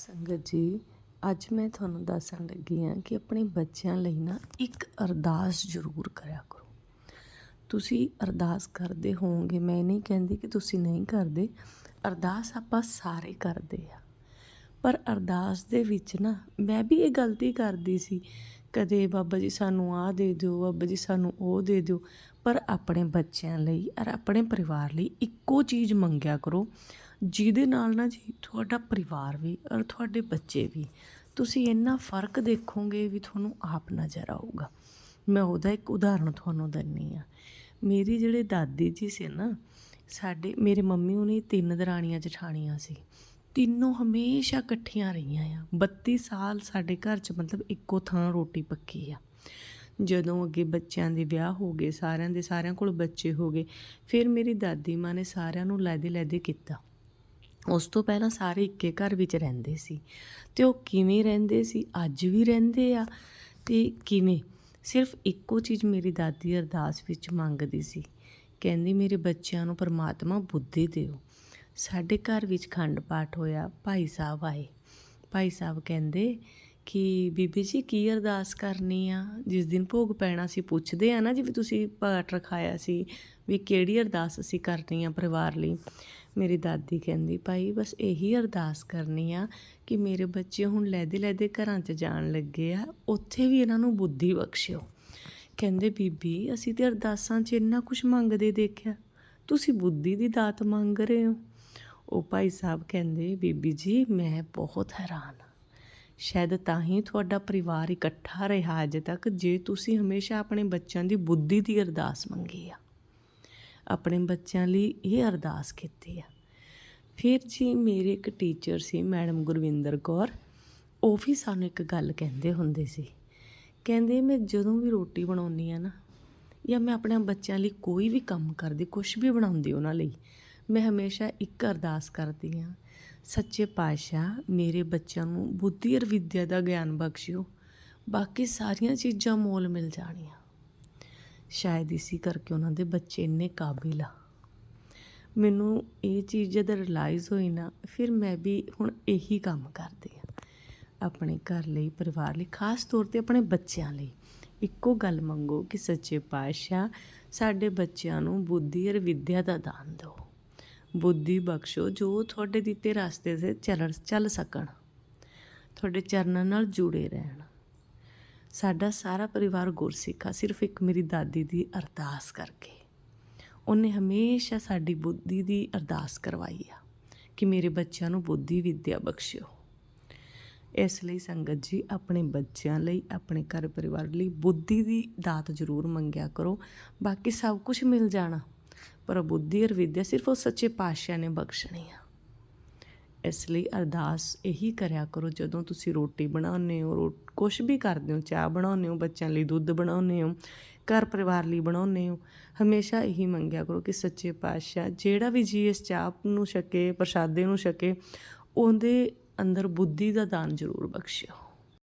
ਸੰਗਤ ਜੀ, ਅੱਜ ਮੈਂ ਤੁਹਾਨੂੰ ਦੱਸਣ ਲੱਗੀ ਹਾਂ ਕਿ ਆਪਣੇ ਬੱਚਿਆਂ ਲਈ ਨਾ ਇੱਕ ਅਰਦਾਸ ਜ਼ਰੂਰ ਕਰਿਆ ਕਰੋ। ਤੁਸੀਂ ਅਰਦਾਸ ਕਰਦੇ ਹੋਵੋਗੇ, ਮੈਂ ਨਹੀਂ ਕਹਿੰਦੀ ਕਿ ਤੁਸੀਂ ਨਹੀਂ ਕਰਦੇ, ਅਰਦਾਸ ਆਪਾਂ ਸਾਰੇ ਕਰਦੇ ਆ। ਪਰ ਅਰਦਾਸ ਦੇ ਵਿੱਚ ਨਾ ਮੈਂ ਵੀ ਇਹ ਗਲਤੀ ਕਰਦੀ ਸੀ, ਕਦੇ ਬਾਬਾ ਜੀ ਸਾਨੂੰ ਆਹ ਦੇ ਦਿਓ, ਬਾਬਾ ਜੀ ਸਾਨੂੰ ਉਹ ਦੇ ਦਿਓ, ਪਰ ਆਪਣੇ ਬੱਚਿਆਂ ਲਈ ਔਰ ਆਪਣੇ ਪਰਿਵਾਰ ਲਈ ਇੱਕੋ ਚੀਜ਼ ਮੰਗਿਆ ਕਰੋ ਜਿਹਦੇ ਨਾਲ ਨਾ ਜੀ ਤੁਹਾਡਾ ਪਰਿਵਾਰ ਵੀ ਔਰ ਤੁਹਾਡੇ ਬੱਚੇ ਵੀ, ਤੁਸੀਂ ਇੰਨਾ ਫ਼ਰਕ ਦੇਖੋਗੇ ਵੀ ਤੁਹਾਨੂੰ ਆਪ ਨਜ਼ਰ ਆਊਗਾ। ਮੈਂ ਉਹਦਾ ਇੱਕ ਉਦਾਹਰਣ ਤੁਹਾਨੂੰ ਦਿੰਨੀ ਆ। ਮੇਰੀ ਜਿਹੜੇ ਦਾਦੀ ਜੀ ਸੀ ਨਾ, ਸਾਡੇ, ਮੇਰੇ ਮੰਮੀ ਉਹਨੇ ਤਿੰਨ ਦਰਾਣੀਆਂ ਜਠਾਣੀਆਂ ਸੀ। ਤਿੰਨੋਂ ਹਮੇਸ਼ਾ ਇਕੱਠੀਆਂ ਰਹੀਆਂ ਆ। 32 ਸਾਲ ਸਾਡੇ ਘਰ 'ਚ ਮਤਲਬ ਇੱਕੋ ਥਾਂ ਰੋਟੀ ਪੱਕੀ ਆ। ਜਦੋਂ ਅੱਗੇ ਬੱਚਿਆਂ ਦੇ ਵਿਆਹ ਹੋ ਗਏ, ਸਾਰਿਆਂ ਦੇ ਸਾਰਿਆਂ ਕੋਲ ਬੱਚੇ ਹੋ ਗਏ, ਫਿਰ ਮੇਰੀ ਦਾਦੀ ਮਾਂ ਨੇ ਸਾਰਿਆਂ ਨੂੰ ਲੈਦੇ ਲੈਦੇ ਕੀਤਾ। ਉਸ ਤੋਂ ਪਹਿਲਾਂ ਸਾਰੇ ਇੱਕੇ ਘਰ ਵਿੱਚ ਰਹਿੰਦੇ ਸੀ ਤੇ ਉਹ ਕਿਵੇਂ ਰਹਿੰਦੇ ਸੀ, ਅੱਜ ਵੀ ਰਹਿੰਦੇ ਆ ਤੇ ਕਿਵੇਂ? ਸਿਰਫ ਇੱਕੋ ਚੀਜ਼ ਮੇਰੀ ਦਾਦੀ ਅਰਦਾਸ ਵਿੱਚ ਮੰਗਦੀ ਸੀ। ਕਹਿੰਦੀ, ਮੇਰੇ ਬੱਚਿਆਂ ਨੂੰ ਪਰਮਾਤਮਾ ਬੁੱਧੀ ਦਿਓ। ਸਾਡੇ ਘਰ ਵਿੱਚ ਖੰਡ ਪਾਠ ਹੋਇਆ, ਭਾਈ ਸਾਹਿਬ ਆਏ। ਭਾਈ ਸਾਹਿਬ ਕਹਿੰਦੇ ਕਿ ਬੀਬੀ ਜੀ ਕੀ ਅਰਦਾਸ ਕਰਨੀ ਆ? ਜਿਸ ਦਿਨ ਭੋਗ ਪੈਣਾ ਸੀ ਪੁੱਛਦੇ ਆ ਨਾ ਜੀ ਵੀ ਤੁਸੀਂ ਪਾਠ ਰਖਾਇਆ ਸੀ ਵੀ ਕਿਹੜੀ ਅਰਦਾਸ ਅਸੀਂ ਕਰਨੀ ਆ ਪਰਿਵਾਰ ਲਈ? ਮੇਰੀ ਦਾਦੀ ਕਹਿੰਦੀ, ਭਾਈ, ਬਸ ਇਹੀ ਅਰਦਾਸ ਕਰਨੀ ਆ ਕਿ ਮੇਰੇ ਬੱਚੇ ਹੁਣ ਲੈਦੇ ਲੈਦੇ ਘਰਾਂ 'ਚ ਜਾਣ ਲੱਗੇ ਆ, ਉੱਥੇ ਵੀ ਇਹਨਾਂ ਨੂੰ ਬੁੱਧੀ ਬਖਸ਼ਿਓ। ਕਹਿੰਦੇ, ਬੀਬੀ, ਅਸੀਂ ਤੇ ਅਰਦਾਸਾਂ 'ਚ ਇੰਨਾ ਕੁਝ ਮੰਗਦੇ ਦੇਖਿਆ। ਤੁਸੀਂ ਬੁੱਧੀ ਦੀ ਦਾਤ ਮੰਗ ਰਹੇ ਹੋ। ਉਹ ਭਾਈ ਸਾਹਿਬ ਕਹਿੰਦੇ, ਬੀਬੀ ਜੀ, ਮੈਂ ਬਹੁਤ ਹੈਰਾਨ ਸ਼ਾਇਦ ਤਾਂ ਹੀ ਤੁਹਾਡਾ ਪਰਿਵਾਰ ਇਕੱਠਾ ਰਿਹਾ ਅਜੇ ਤੱਕ, ਜੇ ਤੁਸੀਂ ਹਮੇਸ਼ਾ ਆਪਣੇ ਬੱਚਿਆਂ ਦੀ ਬੁੱਧੀ ਦੀ ਅਰਦਾਸ ਮੰਗੀ ਆ। ਆਪਣੇ ਬੱਚਿਆਂ ਲਈ ਇਹ ਅਰਦਾਸ ਕੀਤੀ ਆ। ਫਿਰ ਜੀ ਮੇਰੇ ਇੱਕ ਟੀਚਰ ਸੀ ਮੈਡਮ ਗੁਰਵਿੰਦਰ ਕੌਰ। ਉਹ ਵੀ ਸਾਨੂੰ ਇੱਕ ਗੱਲ ਕਹਿੰਦੇ ਹੁੰਦੇ ਸੀ। ਕਹਿੰਦੇ, ਮੈਂ ਜਦੋਂ ਵੀ ਰੋਟੀ ਬਣਾਉਣੀ ਆ ਨਾ, ਜਾਂ ਮੈਂ ਆਪਣੇ ਬੱਚਿਆਂ ਲਈ ਕੋਈ ਵੀ ਕੰਮ ਕਰਦੀ ਕੁਝ ਵੀ ਬਣਾਉਂਦੀ ਉਹਨਾਂ ਲਈ ਮੈਂ ਹਮੇਸ਼ਾ ਇੱਕ ਅਰਦਾਸ ਕਰਦੀ ਹਾਂ, ਸੱਚੇ ਪਾਤਸ਼ਾਹ, ਮੇਰੇ ਬੱਚਿਆਂ ਨੂੰ ਬੁੱਧੀ ਔਰ ਵਿਦਿਆ ਦਾ ਗਿਆਨ ਬਖਸ਼ਿਓ। ਬਾਕੀ ਸਾਰੀਆਂ ਚੀਜ਼ਾਂ ਮੋਲ ਮਿਲ ਜਾਣੀਆਂ। ਸ਼ਾਇਦ ਇਸੇ ਕਰਕੇ ਉਹਨਾਂ ਦੇ ਬੱਚੇ ਇੰਨੇ ਕਾਬਿਲ ਆ। ਮੈਨੂੰ ਇਹ ਚੀਜ਼ ਜਦ ਰਿਅਲਾਈਜ਼ ਹੋਈ ਨਾ, ਫਿਰ ਮੈਂ ਵੀ ਹੁਣ ਇਹੀ ਕੰਮ ਕਰਦੀ ਆ ਆਪਣੇ ਘਰ ਲਈ, ਪਰਿਵਾਰ ਲਈ, ਖਾਸ ਤੌਰ ਤੇ ਆਪਣੇ ਬੱਚਿਆਂ ਲਈ। ਇੱਕੋ ਗੱਲ ਮੰਗੋ ਕਿ ਸੱਚੇ ਪਾਤਸ਼ਾਹ ਸਾਡੇ ਬੱਚਿਆਂ ਨੂੰ ਬੁੱਧੀ ਔਰ ਵਿਦਿਆ ਦਾ ਦਾਨ ਦਿਓ। ਬੁੱਧੀ ਬਖਸ਼ੋ, ਜੋ ਤੁਹਾਡੇ ਦਿੱਤੇ ਰਸਤੇ 'ਤੇ ਚੱਲ ਚੱਲ ਸਕਣ। ਤੁਹਾਡੇ ਚਰਨਾਂ ਨਾਲ ਜੁੜੇ ਰਹਿਣ। ਸਾਡਾ ਸਾਰਾ ਪਰਿਵਾਰ ਗੁਰਸਿੱਖ ਆ, ਸਿਰਫ ਇੱਕ ਮੇਰੀ ਦਾਦੀ ਦੀ ਅਰਦਾਸ ਕਰਕੇ। ਉਹਨੇ ਹਮੇਸ਼ਾ ਸਾਡੀ ਬੁੱਧੀ ਦੀ ਅਰਦਾਸ ਕਰਵਾਈ ਆ, ਕਿ ਮੇਰੇ ਬੱਚਿਆਂ ਨੂੰ ਬੁੱਧੀ ਵਿੱਦਿਆ ਬਖਸ਼ਿਓ। ਇਸ ਲਈ ਸੰਗਤ ਜੀ, ਆਪਣੇ ਬੱਚਿਆਂ ਲਈ, ਆਪਣੇ ਘਰ ਪਰਿਵਾਰ ਲਈ ਬੁੱਧੀ ਦੀ ਦਾਤ ਜ਼ਰੂਰ ਮੰਗਿਆ ਕਰੋ। ਬਾਕੀ ਸਭ ਕੁਝ ਮਿਲ ਜਾਣਾ। ਪਰ ਬੁੱਧੀ ਅਰ ਵਿਦਿਆ ਸਿਰਫ ਉਹ ਸੱਚੇ ਪਾਤਸ਼ਾਹ ਨੇ ਬਖਸ਼ਣੀ ਆ। ਇਸ ਲਈ ਅਰਦਾਸ ਇਹੀ ਕਰਿਆ ਕਰੋ, ਜਦੋਂ ਤੁਸੀਂ ਰੋਟੀ ਬਣਾਉਂਦੇ ਹੋ ਕੁਝ ਵੀ ਕਰਦੇ ਹੋ, ਚਾਹ ਬਣਾਉਂਦੇ ਹੋ, ਬੱਚਿਆਂ ਲਈ ਦੁੱਧ ਬਣਾਉਂਦੇ ਹੋ, ਘਰ ਪਰਿਵਾਰ ਲਈ ਬਣਾਉਂਦੇ ਹੋ, ਹਮੇਸ਼ਾ ਇਹੀ ਮੰਗਿਆ ਕਰੋ ਕਿ ਸੱਚੇ ਪਾਤਸ਼ਾਹ ਜਿਹੜਾ ਵੀ ਜੀ ਇਸ ਚਾਹ ਨੂੰ ਛਕੇ, ਪ੍ਰਸ਼ਾਦੇ ਨੂੰ ਛਕੇ, ਉਹਦੇ ਅੰਦਰ ਬੁੱਧੀ ਦਾ ਦਾਨ ਜ਼ਰੂਰ ਬਖਸ਼ਿਓ।